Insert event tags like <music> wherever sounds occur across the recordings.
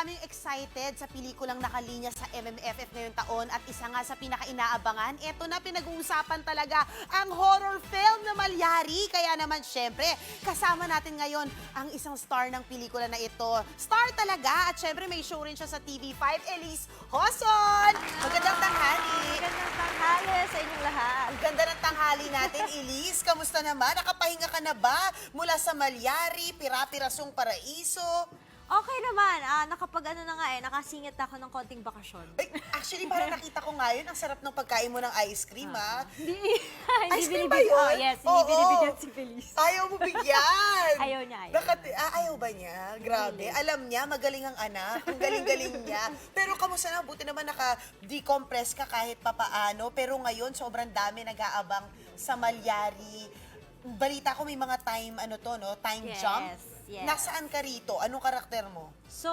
maraming excited sa pelikulang nakalinya sa MMFF ngayong taon at isa nga sa pinaka-inaabangan, eto na pinag-uusapan talaga ang horror film na Malyari. Kaya naman syempre, kasama natin ngayon ang isang star ng pelikula na ito. Star talaga at syempre may show rin siya sa TV5, Elise Hoson! Magandang tanghali! Magandang tanghali sa inyong lahat. Ang ganda ng tanghali natin, <laughs> Elise. Kamusta naman? Nakapahinga ka na ba? Mula sa Malyari, Pirapirasong Paraiso. Okay naman, ah, nakapag ano na nga eh, nakasingit ako ng konting bakasyon. Ay, actually, parang nakita ko ngayon, ang sarap ng pagkain mo ng ice cream, ha? <laughs> Hindi, Ice cream ba binibig- yun? Oh, yes, hindi Oo. binibigyan si Feliz. Ayaw mo bigyan. <laughs> Ayaw niya, ayaw Nakat- ah, ayaw ba niya? Grabe. Alam niya, magaling ang anak. Ang galing-galing niya. Pero kamusta na? Buti naman naka-decompress ka kahit papaano. Pero ngayon, sobrang dami nag-aabang sa Malyari. Balita ko may mga time, ano to, no? Time Yes, jump. Yes. Nasaan ka rito? Anong karakter mo? So,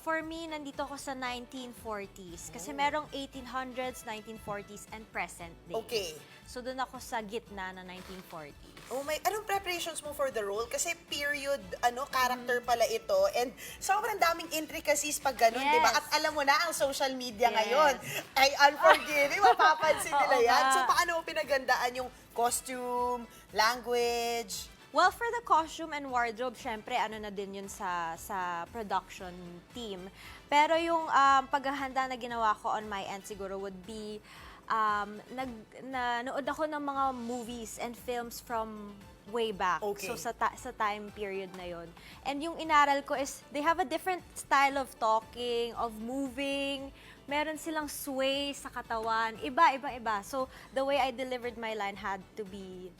for me, nandito ako sa 1940s. Kasi merong 1800s, 1940s, and present day. Okay. So, doon ako sa gitna na 1940s. Oh my, anong preparations mo for the role? Kasi period, ano, character pala ito. And sobrang daming intricacies pag ganun, Yes. di ba? At alam mo na, ang social media Yes. ngayon ay unforgiving. <laughs> Mapapansin nila Oo yan. nga. So, paano mo pinagandaan yung costume, language? Well, for the costume and wardrobe, syempre, ano na din yun sa, sa production team. Pero yung um, paghahanda na ginawa ko on my end siguro would be, um, nag, nanood ako ng mga movies and films from way back. Okay. So, sa, ta- sa time period na yon And yung inaral ko is, they have a different style of talking, of moving, meron silang sway sa katawan. Iba, iba, iba. So, the way I delivered my line had to be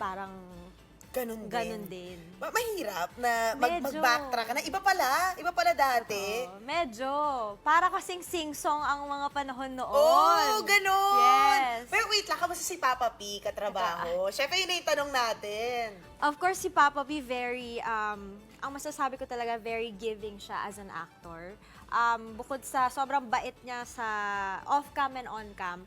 parang Ganun din. Ganon din. Ma- mahirap na mag- Medyo. mag-backtrack ka na. Iba pala, iba pala dati. Oh, medyo. Para kasing sing-song ang mga panahon noon. Oh, ganun! Yes. Pero wait lang, kamusta si Papa P, katrabaho? Siyempre, yun na yung tanong natin. Of course, si Papa B very, um, ang masasabi ko talaga, very giving siya as an actor. Um, bukod sa sobrang bait niya sa off-cam and on-cam,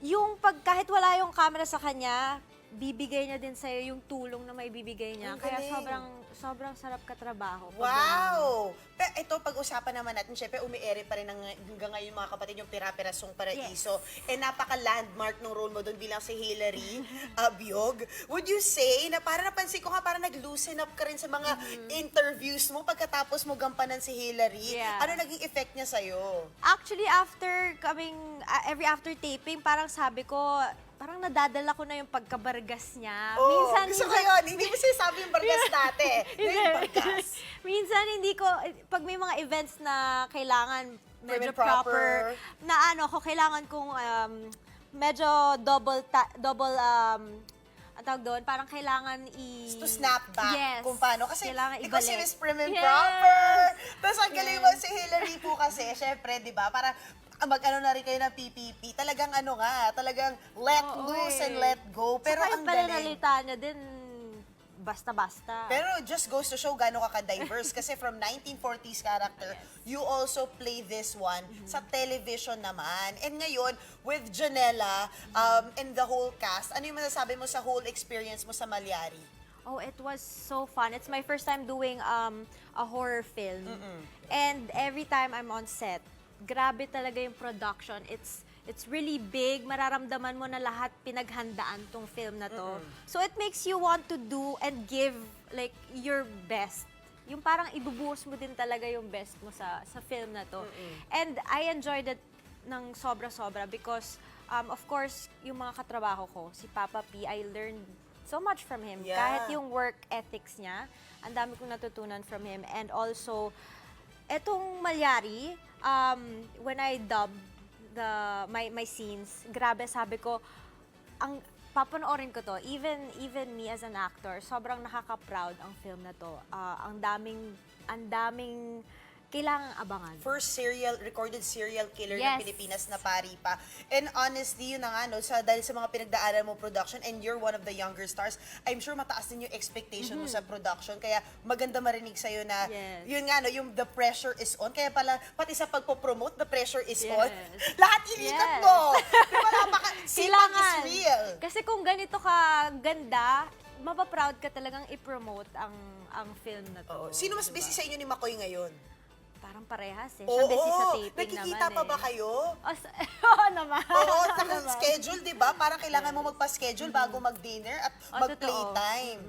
yung pag kahit wala yung camera sa kanya, bibigay niya din sa'yo yung tulong na may bibigay niya. Ang Kaya galing. sobrang sobrang sarap katrabaho. pag. Wow! Pero ito, pag-usapan naman natin, syempre, umiere pa rin ng, hanggang ngayon mga kapatid yung Pira-Pirasong Paraiso. Eh, napaka-landmark ng role mo doon bilang si Hillary <laughs> Abiog. Would you say, na para napansin ko nga, para nag-loosen up ka rin sa mga interviews mo pagkatapos mo gampanan si Hillary. Yeah. Ano naging effect niya sa'yo? Actually, after coming, uh, every after taping, parang sabi ko, parang nadadala ko na yung pagkabargas niya. Oh, minsan, gusto ko yun. Hindi mo sinasabi yung bargas <laughs> dati. Yung bargas. <laughs> minsan hindi ko, pag may mga events na kailangan medyo proper. proper, na ano ko, kailangan kong um, medyo double, ta- double, um, ang tawag doon, parang kailangan i... to snap back Yes. kung paano. Kasi, Kailangan di ba si ibalik. Miss Prim and Yes. Proper? Tapos ang galing mo si Hillary po kasi, syempre, di ba, para mag-ano na rin kayo ng PPP, talagang ano nga, talagang let Oo, loose eh. and let go. Pero Saka ang yung galing. pananalita niya din, basta-basta. Pero just goes to show gaano ka ka-diverse. <laughs> Kasi from 1940s character, you also play this one Mm-hmm. sa television naman. And ngayon, with Janela um, and the whole cast, ano yung masasabi mo sa whole experience mo sa Malyari? Oh, it was so fun. It's my first time doing um, a horror film. And every time I'm on set, grabe talaga yung production. It's it's really big. Mararamdaman mo na lahat pinaghandaan tong film na to. So it makes you want to do and give like your best. Yung parang ibubuhos mo din talaga yung best mo sa sa film na to. And I enjoyed it ng sobra-sobra because um, of course, yung mga katrabaho ko, si Papa P, I learned so much from him. Yeah. Kahit yung work ethics niya, ang dami kong natutunan from him. And also, etong Malyari, um, when I dubbed the, my, my scenes, grabe sabi ko, ang papanoorin ko to, even even me as an actor, sobrang nakaka-proud ang film na to. Ah, ang daming ang daming kailangang abangan. first serial recorded serial killer ng Yes. Pilipinas na pari pa. And honestly, yun na nga, no, sa, dahil sa mga pinagdaanan mo production and you're one of the younger stars, I'm sure mataas din yung expectation mo sa production. Kaya maganda marinig sa'yo na, Mm-hmm. Yes. yun nga, no, yung the pressure is on. Kaya pala, pati sa pagpo-promote, the pressure is Yes. on. <laughs> Lahat ilikat Yes. mo! Di ba, napaka, sipag is real. Kasi kung ganito ka ganda, mapaproud ka talagang i-promote ang ang film na to. Oo. Sino mas diba? busy sa inyo ni Makoy ngayon? Parang parehas eh. Oo, Siya busy sa taping nagkikita naman pa eh. ba kayo? Oh, <laughs> Oo naman. Oo, Oo sa naman. schedule, di ba? Parang kailangan mo magpa-schedule bago mag-dinner at Oh, mag-playtime.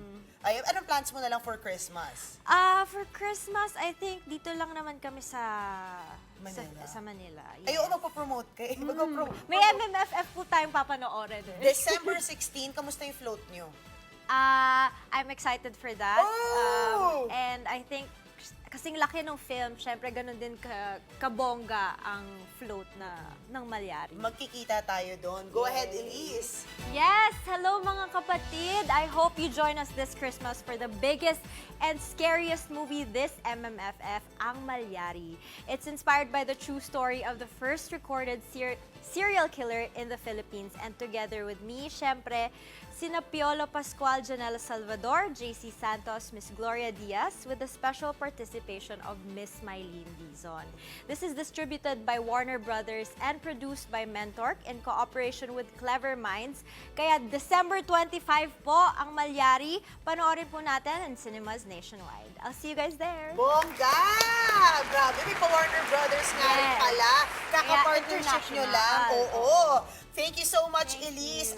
Ay, anong plans mo na lang for Christmas? Ah, for Christmas, I think dito lang naman kami sa Manila. Sa, sa Manila. Ay, oo, magpo-promote ka. eh. Magpo-promote. Mm. May MMFF po tayong papanoorin eh. December <laughs> 16, kamusta yung float nyo? Ah, I'm excited for that. Oh! Um, and I think kasing laki ng film, syempre ganun din ka, kabongga ang float na ng Malyari. Magkikita tayo doon. Go ahead, Elise. Yes! Hello mga kapatid! I hope you join us this Christmas for the biggest and scariest movie this MMFF, Ang Malyari. It's inspired by the true story of the first recorded ser- serial killer in the Philippines. And together with me, syempre, sina Piolo Pascual, Janela Salvador, JC Santos, Miss Gloria Diaz, with the special participation of Miss Mylene Dizon. This is distributed by Warner Brothers and produced by Mentork in cooperation with Clever Minds. Kaya December 25 po ang Malyari. Panoorin po natin in cinemas nationwide. I'll see you guys there. Bongga! Grabe, may pa-Warner Brothers nga rin Yes. pala. Kaka-partnership nyo lang. Oo. Thank you so much, Elise.